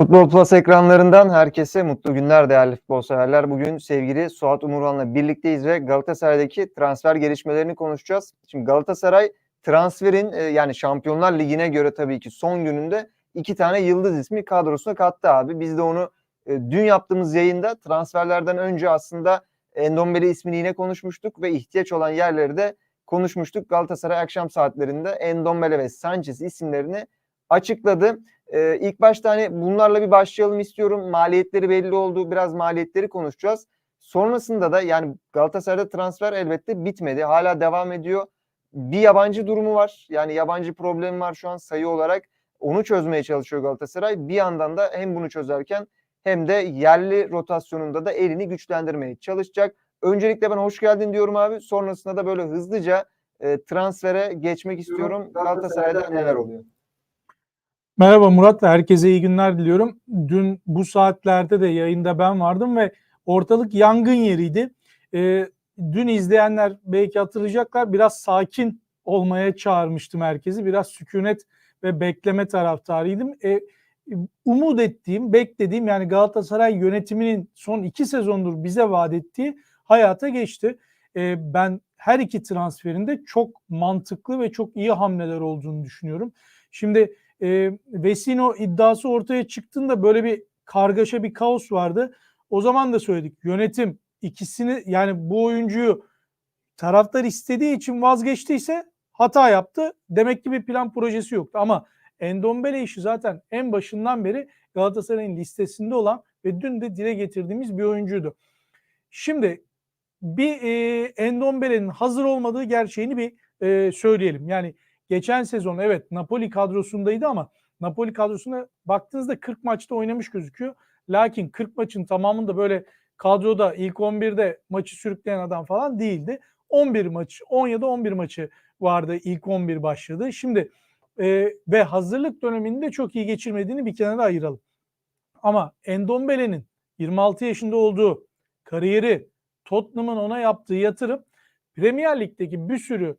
Futbol Plus ekranlarından herkese mutlu günler değerli futbol severler. Bugün sevgili Suat Umurhan'la birlikteyiz ve Galatasaray'daki transfer gelişmelerini konuşacağız. Şimdi Galatasaray transferin e, yani Şampiyonlar Ligi'ne göre tabii ki son gününde iki tane yıldız ismi kadrosuna kattı abi. Biz de onu e, dün yaptığımız yayında transferlerden önce aslında Endombele ismini yine konuşmuştuk ve ihtiyaç olan yerleri de konuşmuştuk. Galatasaray akşam saatlerinde Endombele ve Sanchez isimlerini açıkladı. Ee, ilk başta hani bunlarla bir başlayalım istiyorum. Maliyetleri belli oldu. Biraz maliyetleri konuşacağız. Sonrasında da yani Galatasaray'da transfer elbette bitmedi. Hala devam ediyor. Bir yabancı durumu var. Yani yabancı problemi var şu an sayı olarak. Onu çözmeye çalışıyor Galatasaray. Bir yandan da hem bunu çözerken hem de yerli rotasyonunda da elini güçlendirmeye çalışacak. Öncelikle ben hoş geldin diyorum abi. Sonrasında da böyle hızlıca e, transfere geçmek istiyorum. Galatasaray'da neler oluyor? Merhaba Murat ve herkese iyi günler diliyorum. Dün bu saatlerde de yayında ben vardım ve ortalık yangın yeriydi. Ee, dün izleyenler belki hatırlayacaklar biraz sakin olmaya çağırmıştım herkesi. Biraz sükunet ve bekleme taraftarıydım. Ee, umut ettiğim, beklediğim yani Galatasaray yönetiminin son iki sezondur bize vaat ettiği hayata geçti. Ee, ben her iki transferinde çok mantıklı ve çok iyi hamleler olduğunu düşünüyorum. Şimdi e, Vesino iddiası ortaya çıktığında böyle bir kargaşa bir kaos vardı. O zaman da söyledik yönetim ikisini yani bu oyuncuyu taraftar istediği için vazgeçtiyse hata yaptı. Demek ki bir plan projesi yoktu ama Endombele işi zaten en başından beri Galatasaray'ın listesinde olan ve dün de dile getirdiğimiz bir oyuncuydu. Şimdi bir e, Endombele'nin hazır olmadığı gerçeğini bir e, söyleyelim. Yani geçen sezon evet Napoli kadrosundaydı ama Napoli kadrosuna baktığınızda 40 maçta oynamış gözüküyor. Lakin 40 maçın tamamında böyle kadroda ilk 11'de maçı sürükleyen adam falan değildi. 11 maç, 10 ya da 11 maçı vardı ilk 11 başladı. Şimdi e, ve hazırlık döneminde çok iyi geçirmediğini bir kenara ayıralım. Ama Endombele'nin 26 yaşında olduğu kariyeri, Tottenham'ın ona yaptığı yatırım Premier Lig'deki bir sürü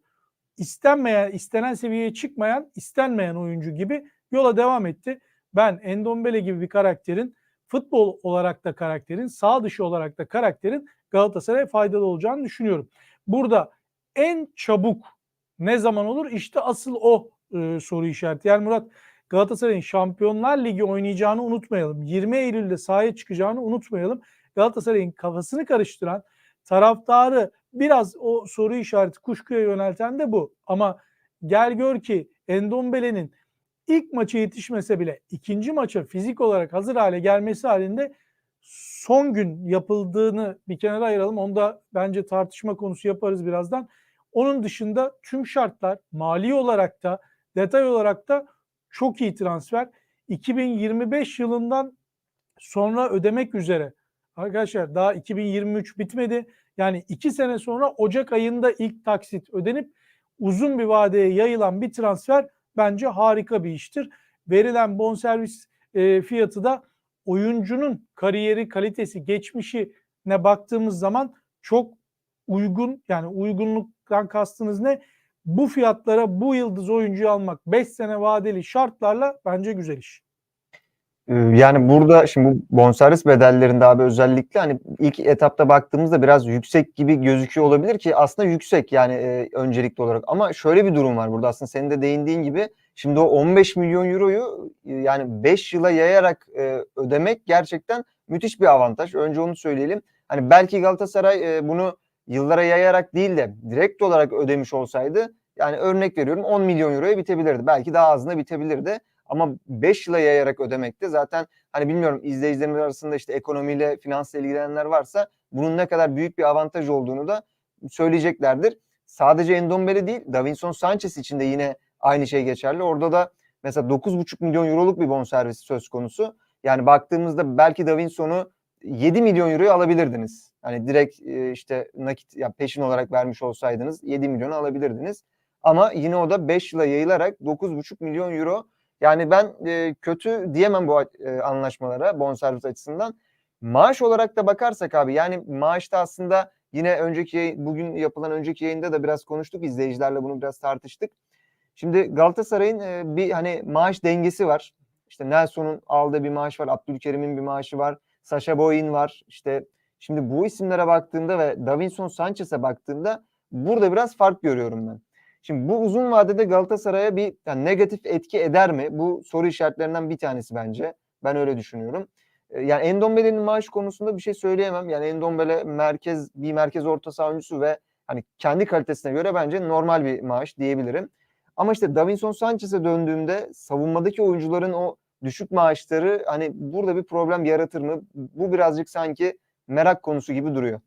istenmeyen, istenen seviyeye çıkmayan, istenmeyen oyuncu gibi yola devam etti. Ben Endombele gibi bir karakterin futbol olarak da karakterin, sağ dışı olarak da karakterin Galatasaray'a faydalı olacağını düşünüyorum. Burada en çabuk ne zaman olur? İşte asıl o e, soru işareti. Yani Murat Galatasaray'ın Şampiyonlar Ligi oynayacağını unutmayalım. 20 Eylül'de sahaya çıkacağını unutmayalım. Galatasaray'ın kafasını karıştıran, taraftarı biraz o soru işareti kuşkuya yönelten de bu. Ama gel gör ki Endombele'nin ilk maça yetişmese bile ikinci maça fizik olarak hazır hale gelmesi halinde son gün yapıldığını bir kenara ayıralım. Onu da bence tartışma konusu yaparız birazdan. Onun dışında tüm şartlar mali olarak da detay olarak da çok iyi transfer. 2025 yılından sonra ödemek üzere. Arkadaşlar daha 2023 bitmedi. Yani iki sene sonra Ocak ayında ilk taksit ödenip uzun bir vadeye yayılan bir transfer bence harika bir iştir. Verilen bonservis e, fiyatı da oyuncunun kariyeri, kalitesi, geçmişine baktığımız zaman çok uygun. Yani uygunluktan kastınız ne? Bu fiyatlara bu yıldız oyuncuyu almak 5 sene vadeli şartlarla bence güzel iş. Yani burada şimdi bu bonservis bedellerinde abi özellikle hani ilk etapta baktığımızda biraz yüksek gibi gözüküyor olabilir ki aslında yüksek yani e, öncelikli olarak. Ama şöyle bir durum var burada aslında senin de değindiğin gibi şimdi o 15 milyon euroyu yani 5 yıla yayarak e, ödemek gerçekten müthiş bir avantaj. Önce onu söyleyelim. Hani belki Galatasaray e, bunu yıllara yayarak değil de direkt olarak ödemiş olsaydı yani örnek veriyorum 10 milyon euroya bitebilirdi. Belki daha azına bitebilirdi. Ama 5 yıla yayarak ödemekte zaten hani bilmiyorum izleyicilerimiz arasında işte ekonomiyle, finansla ilgilenenler varsa bunun ne kadar büyük bir avantaj olduğunu da söyleyeceklerdir. Sadece Endombele değil, Davinson Sanchez için de yine aynı şey geçerli. Orada da mesela 9,5 milyon euroluk bir bonservis söz konusu. Yani baktığımızda belki Davinson'u 7 milyon euroya alabilirdiniz. Hani direkt işte nakit ya peşin olarak vermiş olsaydınız 7 milyonu alabilirdiniz. Ama yine o da 5 yıla yayılarak 9,5 milyon euro yani ben e, kötü diyemem bu e, anlaşmalara bonservis açısından. Maaş olarak da bakarsak abi yani maaşta aslında yine önceki bugün yapılan önceki yayında da biraz konuştuk izleyicilerle bunu biraz tartıştık. Şimdi Galatasaray'ın e, bir hani maaş dengesi var. İşte Nelson'un aldığı bir maaş var, Abdülkerim'in bir maaşı var, Sasha Boy'in var. İşte şimdi bu isimlere baktığında ve Davinson Sanchez'e baktığında burada biraz fark görüyorum ben. Şimdi bu uzun vadede Galatasaray'a bir yani negatif etki eder mi? Bu soru işaretlerinden bir tanesi bence. Ben öyle düşünüyorum. E, Yani Endombele'nin maaş konusunda bir şey söyleyemem. Yani Endombele merkez bir merkez orta saha oyuncusu ve hani kendi kalitesine göre bence normal bir maaş diyebilirim. Ama işte Davinson Sanchez'e döndüğümde savunmadaki oyuncuların o düşük maaşları hani burada bir problem yaratır mı? Bu birazcık sanki merak konusu gibi duruyor.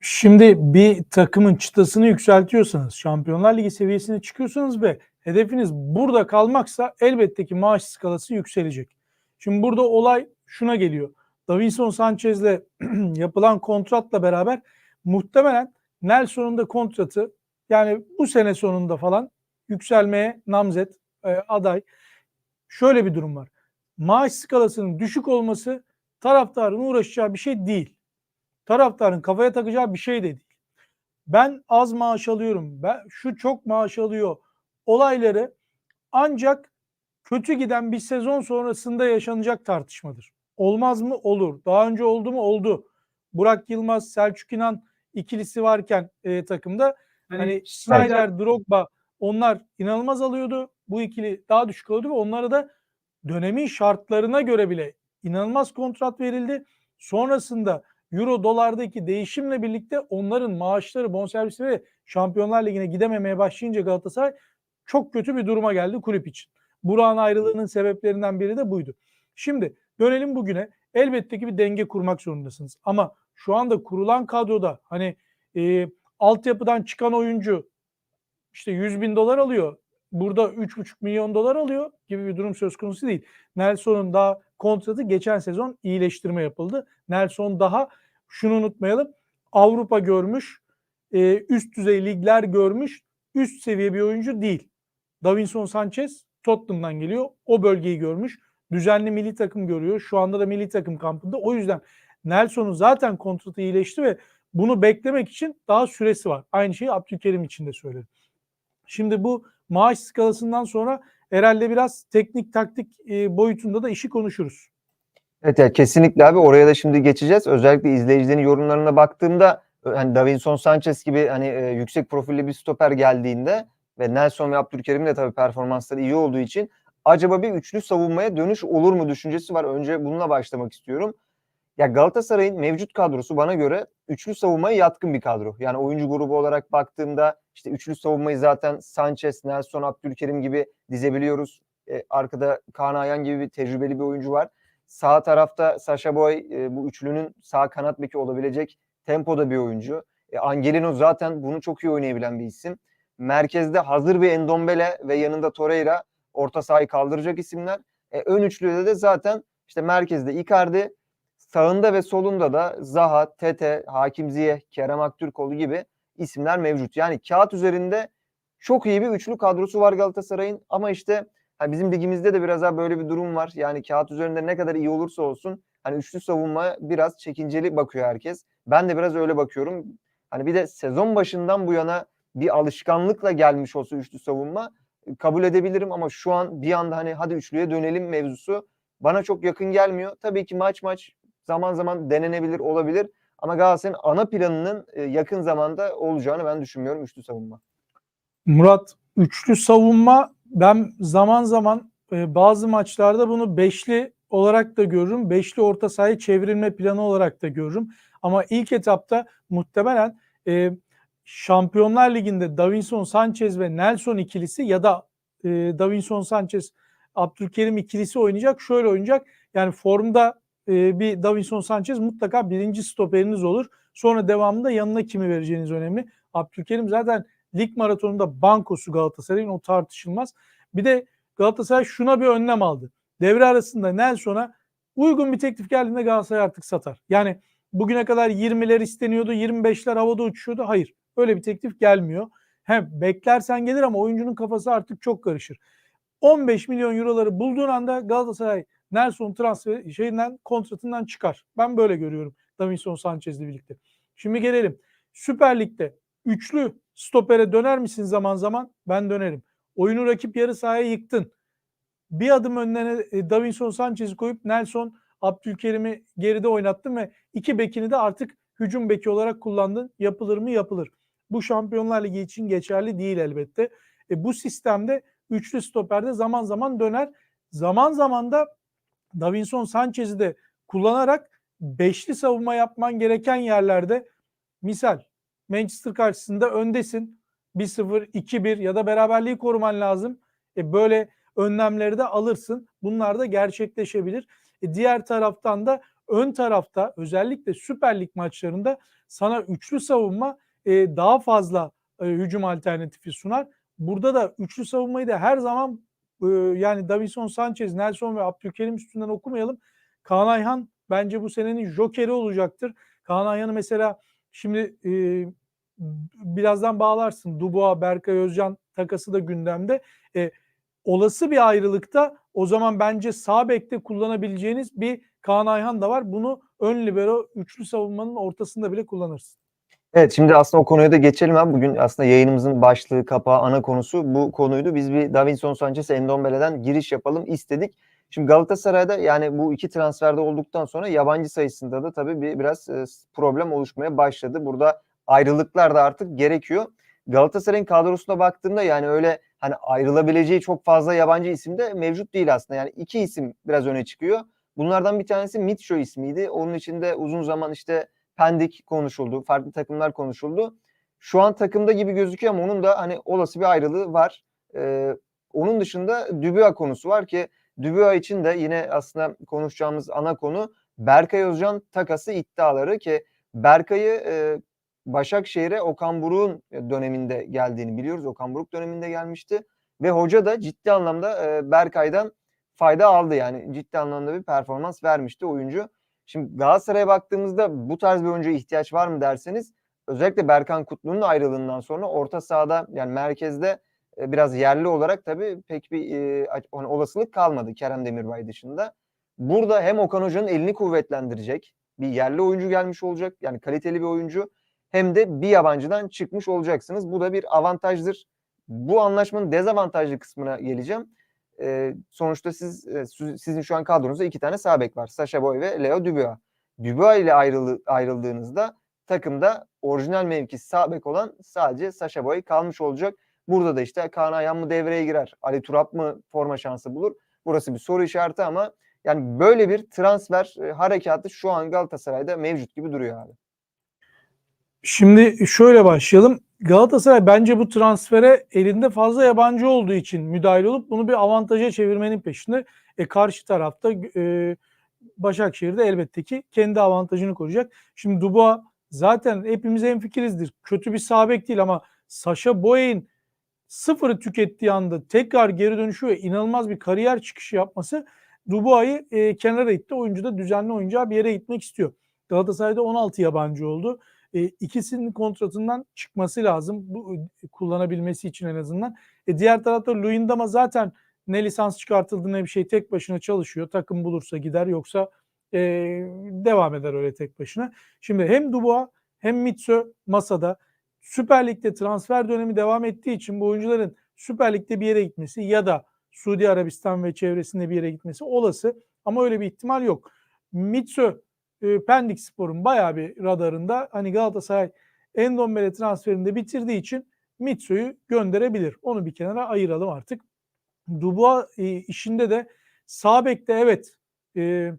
Şimdi bir takımın çıtasını yükseltiyorsanız, Şampiyonlar Ligi seviyesine çıkıyorsanız ve hedefiniz burada kalmaksa elbette ki maaş skalası yükselecek. Şimdi burada olay şuna geliyor. Davinson Sanchez'le yapılan kontratla beraber muhtemelen Nelson'un da kontratı yani bu sene sonunda falan yükselmeye namzet e, aday. Şöyle bir durum var. Maaş skalasının düşük olması taraftarın uğraşacağı bir şey değil taraftarın kafaya takacağı bir şey de değil. Ben az maaş alıyorum, ben şu çok maaş alıyor olayları ancak kötü giden bir sezon sonrasında yaşanacak tartışmadır. Olmaz mı? Olur. Daha önce oldu mu? Oldu. Burak Yılmaz, Selçuk İnan ikilisi varken e, takımda hani Snyder, Drogba onlar inanılmaz alıyordu. Bu ikili daha düşük alıyordu ve onlara da dönemin şartlarına göre bile inanılmaz kontrat verildi. Sonrasında Euro dolardaki değişimle birlikte onların maaşları, bonservisleri Şampiyonlar Ligi'ne gidememeye başlayınca Galatasaray çok kötü bir duruma geldi kulüp için. Burak'ın ayrılığının sebeplerinden biri de buydu. Şimdi dönelim bugüne. Elbette ki bir denge kurmak zorundasınız. Ama şu anda kurulan kadroda hani e, altyapıdan çıkan oyuncu işte 100 bin dolar alıyor. Burada 3,5 milyon dolar alıyor gibi bir durum söz konusu değil. Nelson'un daha kontratı geçen sezon iyileştirme yapıldı. Nelson daha şunu unutmayalım Avrupa görmüş, e, üst düzey ligler görmüş, üst seviye bir oyuncu değil. Davinson Sanchez Tottenham'dan geliyor. O bölgeyi görmüş. Düzenli milli takım görüyor. Şu anda da milli takım kampında. O yüzden Nelson'un zaten kontratı iyileşti ve bunu beklemek için daha süresi var. Aynı şeyi Abdülkerim için de söyledim. Şimdi bu maaş skalasından sonra herhalde biraz teknik taktik e, boyutunda da işi konuşuruz. Evet ya kesinlikle abi oraya da şimdi geçeceğiz. Özellikle izleyicilerin yorumlarına baktığımda hani Davinson Sanchez gibi hani e, yüksek profilli bir stoper geldiğinde ve Nelson ve Abdülkerim'in de tabii performansları iyi olduğu için acaba bir üçlü savunmaya dönüş olur mu düşüncesi var. Önce bununla başlamak istiyorum. Ya Galatasaray'ın mevcut kadrosu bana göre üçlü savunmaya yatkın bir kadro. Yani oyuncu grubu olarak baktığımda işte üçlü savunmayı zaten Sanchez, Nelson, Abdülkerim gibi dizebiliyoruz. Ee, arkada Kaan Ayhan gibi bir tecrübeli bir oyuncu var. Sağ tarafta Sasha Boy e, bu üçlünün sağ kanat beki olabilecek tempoda bir oyuncu. E, Angelino zaten bunu çok iyi oynayabilen bir isim. Merkezde hazır bir Endombele ve yanında Torreira orta sahayı kaldıracak isimler. E, ön üçlüde de zaten işte merkezde Icardi, sağında ve solunda da Zaha, Tete, Hakim Ziyeh, Kerem Aktürkoğlu gibi isimler mevcut. Yani kağıt üzerinde çok iyi bir üçlü kadrosu var Galatasaray'ın ama işte hani bizim ligimizde de biraz daha böyle bir durum var. Yani kağıt üzerinde ne kadar iyi olursa olsun hani üçlü savunma biraz çekinceli bakıyor herkes. Ben de biraz öyle bakıyorum. Hani bir de sezon başından bu yana bir alışkanlıkla gelmiş olsa üçlü savunma kabul edebilirim ama şu an bir anda hani hadi üçlüye dönelim mevzusu bana çok yakın gelmiyor. Tabii ki maç maç zaman zaman denenebilir olabilir ama Galatasaray'ın ana planının e, yakın zamanda olacağını ben düşünmüyorum üçlü savunma. Murat üçlü savunma ben zaman zaman e, bazı maçlarda bunu beşli olarak da görürüm. Beşli orta sahayı çevrilme planı olarak da görürüm. Ama ilk etapta muhtemelen e, Şampiyonlar Ligi'nde Davinson Sanchez ve Nelson ikilisi ya da e, Davinson Sanchez Abdülkerim ikilisi oynayacak. Şöyle oynayacak. Yani formda e, bir Davinson Sanchez mutlaka birinci stoperiniz olur. Sonra devamında yanına kimi vereceğiniz önemli. Abdülkerim zaten lig maratonunda bankosu Galatasaray'ın o tartışılmaz. Bir de Galatasaray şuna bir önlem aldı. Devre arasında Nelson'a uygun bir teklif geldiğinde Galatasaray artık satar. Yani bugüne kadar 20'ler isteniyordu, 25'ler havada uçuşuyordu. Hayır. Öyle bir teklif gelmiyor. Hem beklersen gelir ama oyuncunun kafası artık çok karışır. 15 milyon euroları bulduğun anda Galatasaray Nelson transfer şeyinden kontratından çıkar. Ben böyle görüyorum Davinson Sanchez'le birlikte. Şimdi gelelim. Süper Lig'de üçlü stopere döner misin zaman zaman? Ben dönerim. Oyunu rakip yarı sahaya yıktın. bir adım önlerine e, Davinson Sanchez'i koyup Nelson Abdülkerim'i geride oynattın ve iki bekini de artık hücum beki olarak kullandın. Yapılır mı? Yapılır. Bu Şampiyonlar Ligi için geçerli değil elbette. E, bu sistemde üçlü stoperde zaman zaman döner. Zaman zaman da Davinson Sanchez'i de kullanarak beşli savunma yapman gereken yerlerde misal Manchester karşısında öndesin. 1-0, 2-1 ya da beraberliği koruman lazım. E böyle önlemleri de alırsın. Bunlar da gerçekleşebilir. E diğer taraftan da ön tarafta özellikle Süper Lig maçlarında sana üçlü savunma e, daha fazla e, hücum alternatifi sunar. Burada da üçlü savunmayı da her zaman e, yani Davinson Sanchez, Nelson ve Abdülkerim üstünden okumayalım. Kaan Ayhan bence bu senenin jokeri olacaktır. Kaan Ayhan'ı mesela şimdi e, birazdan bağlarsın. Dubois, Berkay Özcan takası da gündemde. E, olası bir ayrılıkta o zaman bence sağ bekte kullanabileceğiniz bir Kaan Ayhan da var. Bunu ön libero üçlü savunmanın ortasında bile kullanırsın. Evet şimdi aslında o konuya da geçelim abi. Bugün aslında yayınımızın başlığı, kapağı, ana konusu bu konuydu. Biz bir Davinson Sanchez Endombele'den giriş yapalım istedik. Şimdi Galatasaray'da yani bu iki transferde olduktan sonra yabancı sayısında da tabii bir biraz e, problem oluşmaya başladı. Burada ayrılıklar da artık gerekiyor. Galatasaray'ın kadrosuna baktığımda yani öyle hani ayrılabileceği çok fazla yabancı isim de mevcut değil aslında. Yani iki isim biraz öne çıkıyor. Bunlardan bir tanesi Mitcho ismiydi. Onun içinde uzun zaman işte Pendik konuşuldu. Farklı takımlar konuşuldu. Şu an takımda gibi gözüküyor ama onun da hani olası bir ayrılığı var. Ee, onun dışında Dubois konusu var ki Dubois için de yine aslında konuşacağımız ana konu Berkay Özcan takası iddiaları ki Berkay'ı e, Başakşehir'e Okan Buruk'un döneminde geldiğini biliyoruz. Okan Buruk döneminde gelmişti ve hoca da ciddi anlamda e, Berkay'dan fayda aldı yani ciddi anlamda bir performans vermişti oyuncu. Şimdi Galatasaray'a baktığımızda bu tarz bir oyuncuya ihtiyaç var mı derseniz özellikle Berkan Kutlu'nun ayrılığından sonra orta sahada yani merkezde e, biraz yerli olarak tabii pek bir e, hani olasılık kalmadı Kerem Demirbay dışında. Burada hem Okan Hoca'nın elini kuvvetlendirecek bir yerli oyuncu gelmiş olacak. Yani kaliteli bir oyuncu hem de bir yabancıdan çıkmış olacaksınız. Bu da bir avantajdır. Bu anlaşmanın dezavantajlı kısmına geleceğim. Ee, sonuçta siz e, sizin şu an kadronuzda iki tane sağ bek var. Sasha Boy ve Leo Dubois. Dubois ile ayrılı, ayrıldığınızda takımda orijinal mevkisi sağ bek olan sadece Sasha Boy kalmış olacak. Burada da işte Kaan Ayhan mı devreye girer? Ali Turap mı forma şansı bulur? Burası bir soru işareti ama yani böyle bir transfer e, harekatı şu an Galatasaray'da mevcut gibi duruyor abi. Şimdi şöyle başlayalım. Galatasaray bence bu transfere elinde fazla yabancı olduğu için müdahil olup bunu bir avantaja çevirmenin peşinde. E karşı tarafta e, Başakşehir'de elbette ki kendi avantajını koruyacak. Şimdi Dubois zaten hepimiz en fikirizdir. Kötü bir sağ bek değil ama Sasha Boy'in sıfırı tükettiği anda tekrar geri dönüşü ve inanılmaz bir kariyer çıkışı yapması Dubois'ı e, kenara itti. Oyuncu da düzenli oyuncağı bir yere gitmek istiyor. Galatasaray'da 16 yabancı oldu. E, ikisinin kontratından çıkması lazım. Bu e, kullanabilmesi için en azından. E, diğer tarafta Luyendama zaten ne lisans çıkartıldı ne bir şey tek başına çalışıyor. Takım bulursa gider yoksa e, devam eder öyle tek başına. Şimdi hem Dubois hem Mitso masada Süper Lig'de transfer dönemi devam ettiği için bu oyuncuların Süper Lig'de bir yere gitmesi ya da Suudi Arabistan ve çevresinde bir yere gitmesi olası ama öyle bir ihtimal yok. Mitso e, Pendik Spor'un bayağı bir radarında. Hani Galatasaray Endombele transferinde bitirdiği için Mitsu'yu gönderebilir. Onu bir kenara ayıralım artık. Dubois e, işinde de sağ bekte evet e,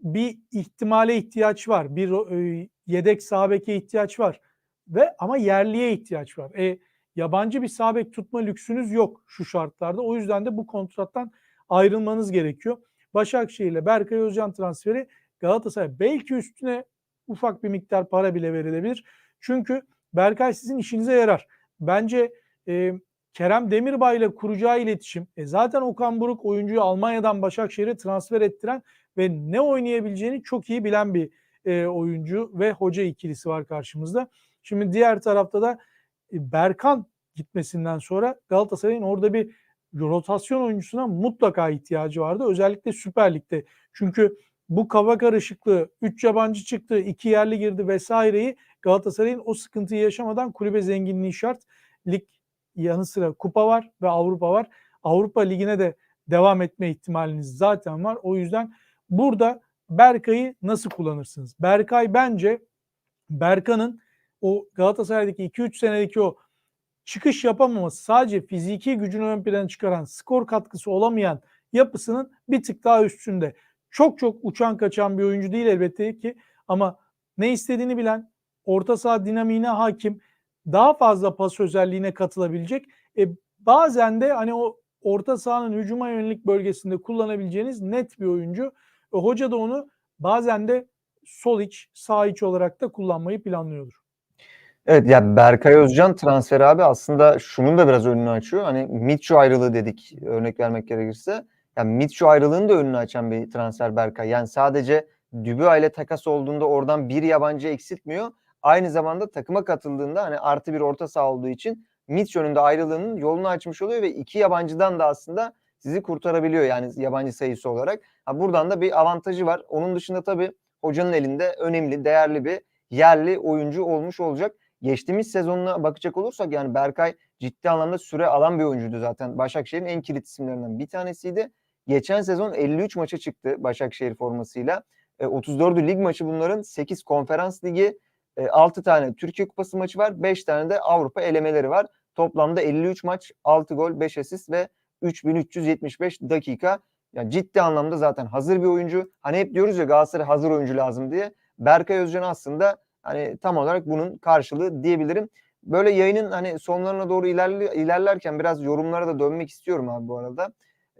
bir ihtimale ihtiyaç var. Bir e, yedek sağ ihtiyaç var. Ve ama yerliye ihtiyaç var. E, yabancı bir sağ tutma lüksünüz yok şu şartlarda. O yüzden de bu kontrattan ayrılmanız gerekiyor. Başakşehir ile Berkay Özcan transferi Galatasaray belki üstüne ufak bir miktar para bile verilebilir. Çünkü Berkay sizin işinize yarar. Bence e, Kerem Demirbay ile kuracağı iletişim, e, zaten Okan Buruk oyuncuyu Almanya'dan Başakşehir'e transfer ettiren ve ne oynayabileceğini çok iyi bilen bir e, oyuncu ve hoca ikilisi var karşımızda. Şimdi diğer tarafta da e, Berkan gitmesinden sonra Galatasaray'ın orada bir rotasyon oyuncusuna mutlaka ihtiyacı vardı. Özellikle Süper Lig'de. Çünkü bu kava karışıklığı 3 yabancı çıktı, 2 yerli girdi vesaireyi Galatasaray'ın o sıkıntıyı yaşamadan kulübe zenginliği şart. Lig yanı sıra kupa var ve Avrupa var. Avrupa Ligi'ne de devam etme ihtimaliniz zaten var. O yüzden burada Berkay'ı nasıl kullanırsınız? Berkay bence Berkan'ın o Galatasaray'daki 2-3 senedeki o çıkış yapamaması sadece fiziki gücünü ön plana çıkaran skor katkısı olamayan yapısının bir tık daha üstünde. Çok çok uçan kaçan bir oyuncu değil elbette ki ama ne istediğini bilen, orta saha dinamiğine hakim, daha fazla pas özelliğine katılabilecek. E, bazen de hani o orta sahanın hücuma yönelik bölgesinde kullanabileceğiniz net bir oyuncu. E, hoca da onu bazen de sol iç, sağ iç olarak da kullanmayı planlıyordur. Evet ya Berkay Özcan transferi abi aslında şunun da biraz önünü açıyor. Hani Mitchell ayrılığı dedik örnek vermek gerekirse. Yani Mitchell ayrılığını da önünü açan bir transfer Berkay. Yani sadece Dubois ile takas olduğunda oradan bir yabancı eksiltmiyor. Aynı zamanda takıma katıldığında hani artı bir orta saha olduğu için Mitchell'ün de ayrılığının yolunu açmış oluyor ve iki yabancıdan da aslında sizi kurtarabiliyor yani yabancı sayısı olarak. Ha, buradan da bir avantajı var. Onun dışında tabii hocanın elinde önemli, değerli bir yerli oyuncu olmuş olacak. Geçtiğimiz sezonuna bakacak olursak yani Berkay ciddi anlamda süre alan bir oyuncuydu zaten. Başakşehir'in en kilit isimlerinden bir tanesiydi. Geçen sezon 53 maça çıktı Başakşehir formasıyla. E, 34'ü lig maçı bunların 8 konferans ligi, e, 6 tane Türkiye Kupası maçı var, 5 tane de Avrupa elemeleri var. Toplamda 53 maç, 6 gol, 5 asist ve 3375 dakika. Yani ciddi anlamda zaten hazır bir oyuncu. Hani hep diyoruz ya Galatasaray hazır oyuncu lazım diye. Berkay Özcan aslında hani tam olarak bunun karşılığı diyebilirim. Böyle yayının hani sonlarına doğru ilerli, ilerlerken biraz yorumlara da dönmek istiyorum abi bu arada.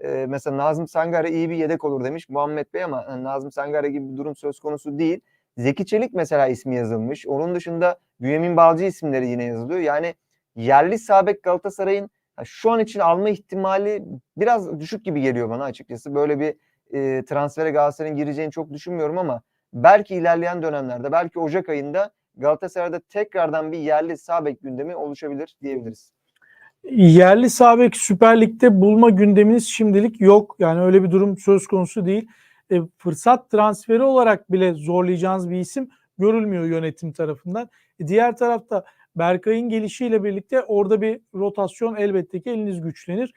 Ee, mesela Nazım Sangare iyi bir yedek olur demiş Muhammed Bey ama hani Nazım Sangare gibi bir durum söz konusu değil. Zeki Çelik mesela ismi yazılmış. Onun dışında Bünyamin Balcı isimleri yine yazılıyor. Yani yerli sabek Galatasaray'ın şu an için alma ihtimali biraz düşük gibi geliyor bana açıkçası. Böyle bir e, transfere Galatasaray'ın gireceğini çok düşünmüyorum ama belki ilerleyen dönemlerde, belki Ocak ayında Galatasaray'da tekrardan bir yerli sağ bek gündemi oluşabilir diyebiliriz. Yerli sağ bek Süper Lig'de bulma gündeminiz şimdilik yok. Yani öyle bir durum söz konusu değil. E, fırsat transferi olarak bile zorlayacağınız bir isim görülmüyor yönetim tarafından. E, diğer tarafta Berkay'ın gelişiyle birlikte orada bir rotasyon elbette ki eliniz güçlenir.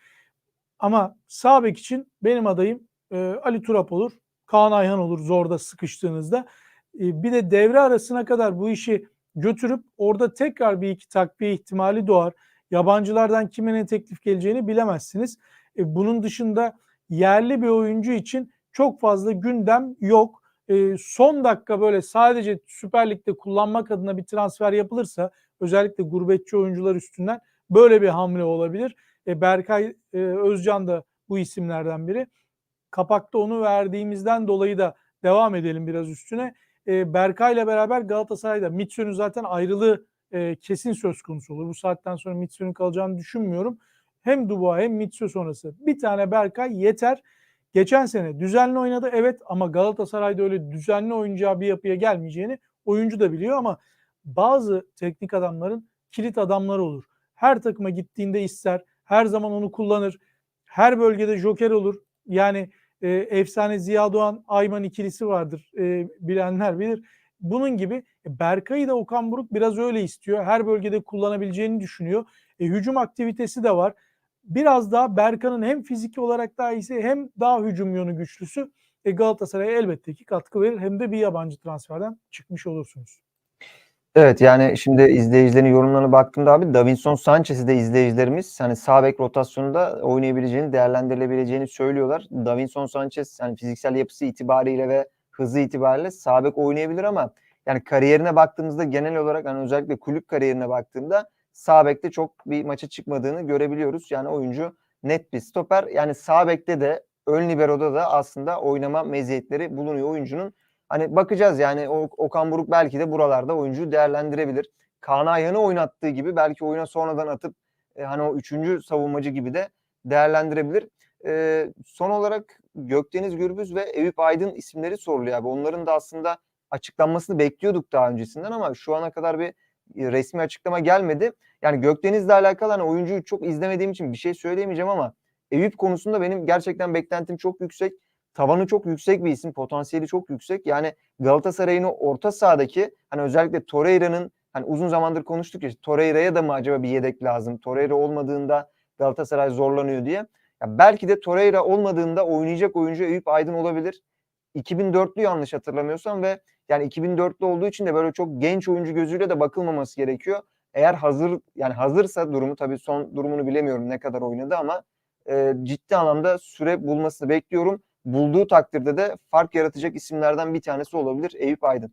Ama sağ bek için benim adayım e, Ali Turap olur. Kaan Ayhan olur zorda sıkıştığınızda. E, bir de devre arasına kadar bu işi götürüp orada tekrar bir iki takviye ihtimali doğar. Yabancılardan kime ne teklif geleceğini bilemezsiniz. E, bunun dışında yerli bir oyuncu için çok fazla gündem yok. E, son dakika böyle sadece Süper Lig'de kullanmak adına bir transfer yapılırsa özellikle gurbetçi oyuncular üstünden böyle bir hamle olabilir. E, Berkay e, Özcan da bu isimlerden biri. Kapakta onu verdiğimizden dolayı da devam edelim biraz üstüne. E, Berkay ile beraber Galatasaray'da Mitsu'nun zaten ayrılığı e, kesin söz konusu olur. Bu saatten sonra Mitsu'nun kalacağını düşünmüyorum. Hem Dubois hem Mitsu sonrası. Bir tane Berkay yeter. Geçen sene düzenli oynadı evet ama Galatasaray'da öyle düzenli oyuncağı bir yapıya gelmeyeceğini oyuncu da biliyor ama bazı teknik adamların kilit adamları olur. Her takıma gittiğinde ister, her zaman onu kullanır. Her bölgede joker olur. Yani e, efsane Ziya Doğan Ayman ikilisi vardır. E, bilenler bilir. Bunun gibi Berkay'ı da Okan Buruk biraz öyle istiyor. Her bölgede kullanabileceğini düşünüyor. E, hücum aktivitesi de var. Biraz daha Berkan'ın hem fiziki olarak daha iyisi hem daha hücum yönü güçlüsü. E, Galatasaray'a elbette ki katkı verir. Hem de bir yabancı transferden çıkmış olursunuz. Evet yani şimdi izleyicilerin yorumlarına baktığımda abi Davinson Sanchez'i de izleyicilerimiz hani sağ bek rotasyonunda oynayabileceğini, değerlendirilebileceğini söylüyorlar. Davinson Sanchez hani fiziksel yapısı itibariyle ve hızı itibariyle sağ bek oynayabilir ama yani kariyerine baktığımızda genel olarak hani özellikle kulüp kariyerine baktığımda sağ bekte çok bir maça çıkmadığını görebiliyoruz. Yani oyuncu net bir stoper. Yani sağ bekte de ön libero'da da aslında oynama meziyetleri bulunuyor oyuncunun. Hani bakacağız yani Okan Buruk belki de buralarda oyuncuyu değerlendirebilir. Kaan Ayhan'ı oynattığı gibi belki oyuna sonradan atıp e, hani o üçüncü savunmacı gibi de değerlendirebilir. E, son olarak Gökdeniz Gürbüz ve Eyüp Aydın isimleri soruluyor abi. Onların da aslında açıklanmasını bekliyorduk daha öncesinden ama şu ana kadar bir e, resmi açıklama gelmedi. Yani Gökdeniz'le alakalı hani oyuncuyu çok izlemediğim için bir şey söyleyemeyeceğim ama Eyüp konusunda benim gerçekten beklentim çok yüksek. Tavanı çok yüksek bir isim, potansiyeli çok yüksek. Yani Galatasaray'ın orta sahadaki hani özellikle Torreira'nın hani uzun zamandır konuştuk ya Torreira'ya da mı acaba bir yedek lazım? Torreira olmadığında Galatasaray zorlanıyor diye. Ya belki de Torreira olmadığında oynayacak oyuncu Eyüp Aydın olabilir. 2004'lü yanlış hatırlamıyorsam ve yani 2004'lü olduğu için de böyle çok genç oyuncu gözüyle de bakılmaması gerekiyor. Eğer hazır yani hazırsa durumu tabii son durumunu bilemiyorum ne kadar oynadı ama e, ciddi anlamda süre bulmasını bekliyorum. Bulduğu takdirde de fark yaratacak isimlerden bir tanesi olabilir Eyüp Aydın.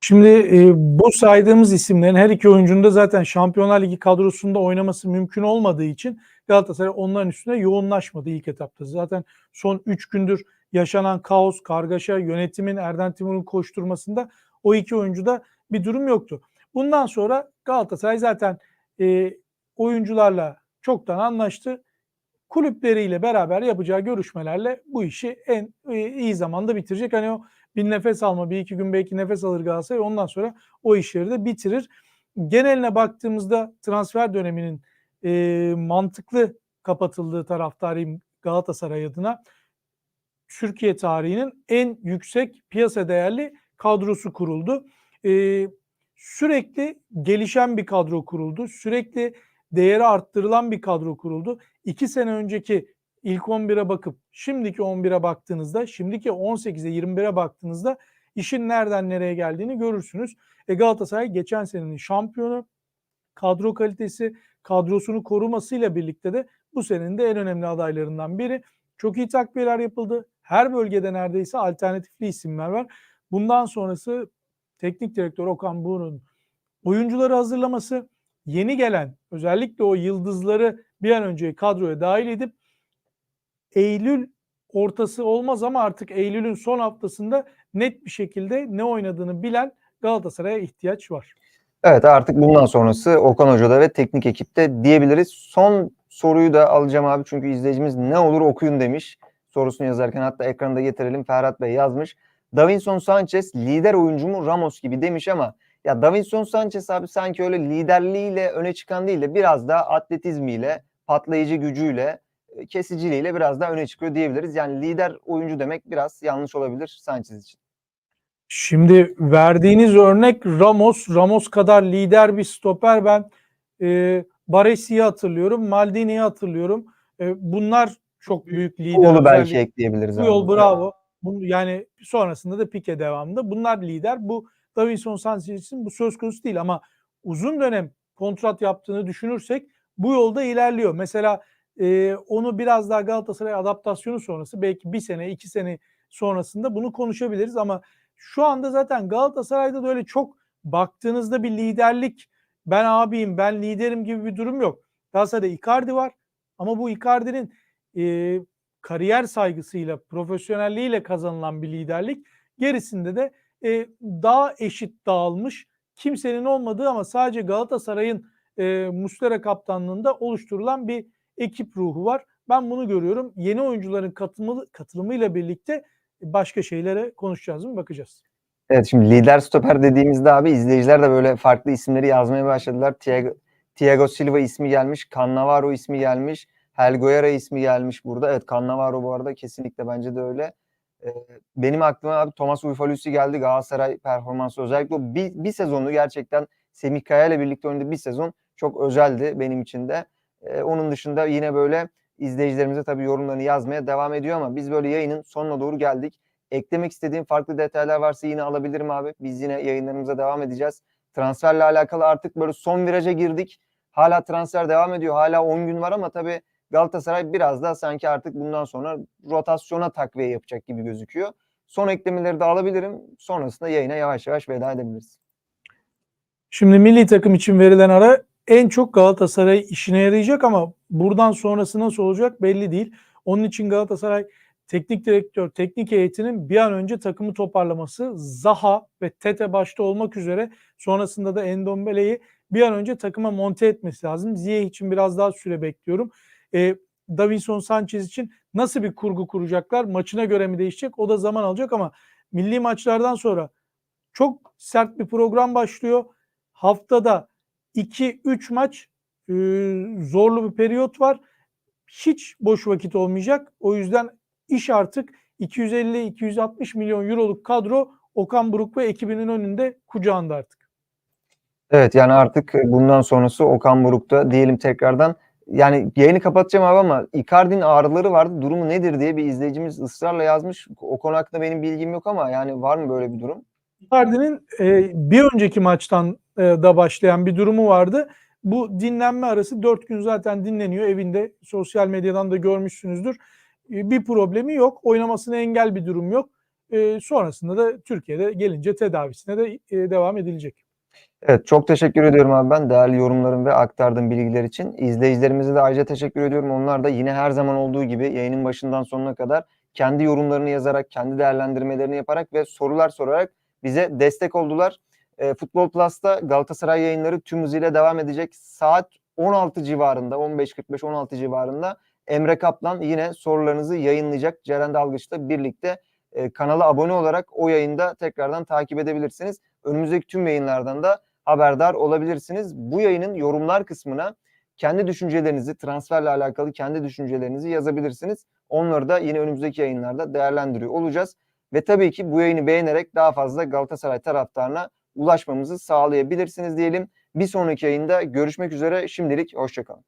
Şimdi e, bu saydığımız isimlerin her iki oyuncunun da zaten Şampiyonlar Ligi kadrosunda oynaması mümkün olmadığı için Galatasaray onların üstüne yoğunlaşmadı ilk etapta. Zaten son 3 gündür yaşanan kaos, kargaşa, yönetimin Erden Timur'un koşturmasında o iki oyuncuda bir durum yoktu. Bundan sonra Galatasaray zaten e, oyuncularla çoktan anlaştı. Kulüpleriyle beraber yapacağı görüşmelerle bu işi en e, iyi zamanda bitirecek. Hani o bir nefes alma, bir iki gün belki nefes alır Galatasaray. Ondan sonra o işleri de bitirir. Geneline baktığımızda transfer döneminin e, mantıklı kapatıldığı taraftarıyım Galatasaray adına. Türkiye tarihinin en yüksek piyasa değerli kadrosu kuruldu. E, sürekli gelişen bir kadro kuruldu. Sürekli değeri arttırılan bir kadro kuruldu. İki sene önceki ilk 11'e bakıp şimdiki 11'e baktığınızda, şimdiki 18'e 21'e baktığınızda işin nereden nereye geldiğini görürsünüz. E Galatasaray geçen senenin şampiyonu, kadro kalitesi, kadrosunu korumasıyla birlikte de bu senenin de en önemli adaylarından biri. Çok iyi takviyeler yapıldı. Her bölgede neredeyse alternatifli isimler var. Bundan sonrası teknik direktör Okan Buruk'un oyuncuları hazırlaması, yeni gelen özellikle o yıldızları bir an önce kadroya dahil edip Eylül ortası olmaz ama artık Eylül'ün son haftasında net bir şekilde ne oynadığını bilen Galatasaray'a ihtiyaç var. Evet artık bundan sonrası Okan Hoca'da ve teknik ekipte diyebiliriz. Son soruyu da alacağım abi çünkü izleyicimiz ne olur okuyun demiş sorusunu yazarken hatta ekranda getirelim Ferhat Bey yazmış. Davinson Sanchez lider oyuncu mu Ramos gibi demiş ama ya Davinson Sanchez abi sanki öyle liderliğiyle öne çıkan değil de biraz daha atletizmiyle, patlayıcı gücüyle, e, kesiciliğiyle biraz daha öne çıkıyor diyebiliriz. Yani lider oyuncu demek biraz yanlış olabilir Sanchez için. Şimdi verdiğiniz örnek Ramos. Ramos kadar lider bir stoper ben e, Baresi'yi hatırlıyorum. Maldini'yi hatırlıyorum. E, bunlar çok büyük lider. Bu yolu belki ekleyebiliriz. Bu yol bravo. Bu, yani sonrasında da Pique devamında. Bunlar lider. Bu Davinson Sanchez için bu söz konusu değil ama uzun dönem kontrat yaptığını düşünürsek bu yolda ilerliyor. Mesela e, onu biraz daha Galatasaray adaptasyonu sonrası belki bir sene iki sene sonrasında bunu konuşabiliriz ama şu anda zaten Galatasaray'da da öyle çok baktığınızda bir liderlik ben abiyim ben liderim gibi bir durum yok. Galatasaray'da Icardi var ama bu Icardi'nin e, kariyer saygısıyla, profesyonelliğiyle kazanılan bir liderlik. Gerisinde de e, daha eşit dağılmış, kimsenin olmadığı ama sadece Galatasaray'ın e, Muslera kaptanlığında oluşturulan bir ekip ruhu var. Ben bunu görüyorum. Yeni oyuncuların katılımı, katılımıyla birlikte başka şeylere konuşacağız mı bakacağız. Evet şimdi lider stoper dediğimizde abi izleyiciler de böyle farklı isimleri yazmaya başladılar. Thiago, Thiago Silva ismi gelmiş, Cannavaro ismi gelmiş, Helguera ismi gelmiş burada. Evet Cannavaro bu arada kesinlikle bence de öyle. Ee, benim aklıma abi Thomas Ufalüsi geldi Galatasaray performansı özellikle bir, bir sezonu gerçekten Semih Kaya ile birlikte oynadığı bir sezon çok özeldi benim için de. Ee, onun dışında yine böyle izleyicilerimize tabii yorumlarını yazmaya devam ediyor ama biz böyle yayının sonuna doğru geldik. Eklemek istediğim farklı detaylar varsa yine alabilirim abi. Biz yine yayınlarımıza devam edeceğiz. Transferle alakalı artık böyle son viraja girdik. Hala transfer devam ediyor. Hala 10 gün var ama tabii Galatasaray biraz daha sanki artık bundan sonra rotasyona takviye yapacak gibi gözüküyor. Son eklemeleri de alabilirim. Sonrasında yayına yavaş yavaş veda edebiliriz. Şimdi milli takım için verilen ara en çok Galatasaray işine yarayacak ama buradan sonrası nasıl olacak belli değil. Onun için Galatasaray teknik direktör, teknik heyetinin bir an önce takımı toparlaması, Zaha ve Tete başta olmak üzere sonrasında da Endombele'yi bir an önce takıma monte etmesi lazım. Ziyeh için biraz daha süre bekliyorum. E, Davinson Sanchez için nasıl bir kurgu kuracaklar? Maçına göre mi değişecek? O da zaman alacak ama milli maçlardan sonra çok sert bir program başlıyor. Haftada 2-3 maç e, zorlu bir periyot var. Hiç boş vakit olmayacak. O yüzden iş artık 250-260 milyon euroluk kadro Okan Buruk ve ekibinin önünde kucağında artık. Evet yani artık bundan sonrası Okan Buruk'ta diyelim tekrardan Yani yayını kapatacağım abi ama Icardi'nin ağrıları vardı. Durumu nedir diye bir izleyicimiz ısrarla yazmış. O konu hakkında benim bilgim yok ama yani var mı böyle bir durum? Icardi'nin e, bir önceki maçtan e, da başlayan bir durumu vardı. Bu dinlenme arası 4 gün zaten dinleniyor evinde. Sosyal medyadan da görmüşsünüzdür. E, bir problemi yok. Oynamasına engel bir durum yok. E, sonrasında da Türkiye'de gelince tedavisine de e, devam edilecek. Evet çok teşekkür ediyorum abi ben değerli yorumların ve aktardığın bilgiler için. İzleyicilerimize de ayrıca teşekkür ediyorum. Onlar da yine her zaman olduğu gibi yayının başından sonuna kadar kendi yorumlarını yazarak, kendi değerlendirmelerini yaparak ve sorular sorarak bize destek oldular. E, Futbol Plus'ta Galatasaray yayınları tüm hızıyla devam edecek. Saat 16 civarında, 15.45-16 civarında Emre Kaplan yine sorularınızı yayınlayacak. Ceren Dalgıç'la birlikte e, kanala abone olarak o yayında tekrardan takip edebilirsiniz. Önümüzdeki tüm yayınlardan da haberdar olabilirsiniz. Bu yayının yorumlar kısmına kendi düşüncelerinizi, transferle alakalı kendi düşüncelerinizi yazabilirsiniz. Onları da yine önümüzdeki yayınlarda değerlendiriyor olacağız. Ve tabii ki bu yayını beğenerek daha fazla Galatasaray taraftarına ulaşmamızı sağlayabilirsiniz diyelim. Bir sonraki yayında görüşmek üzere. Şimdilik hoşçakalın.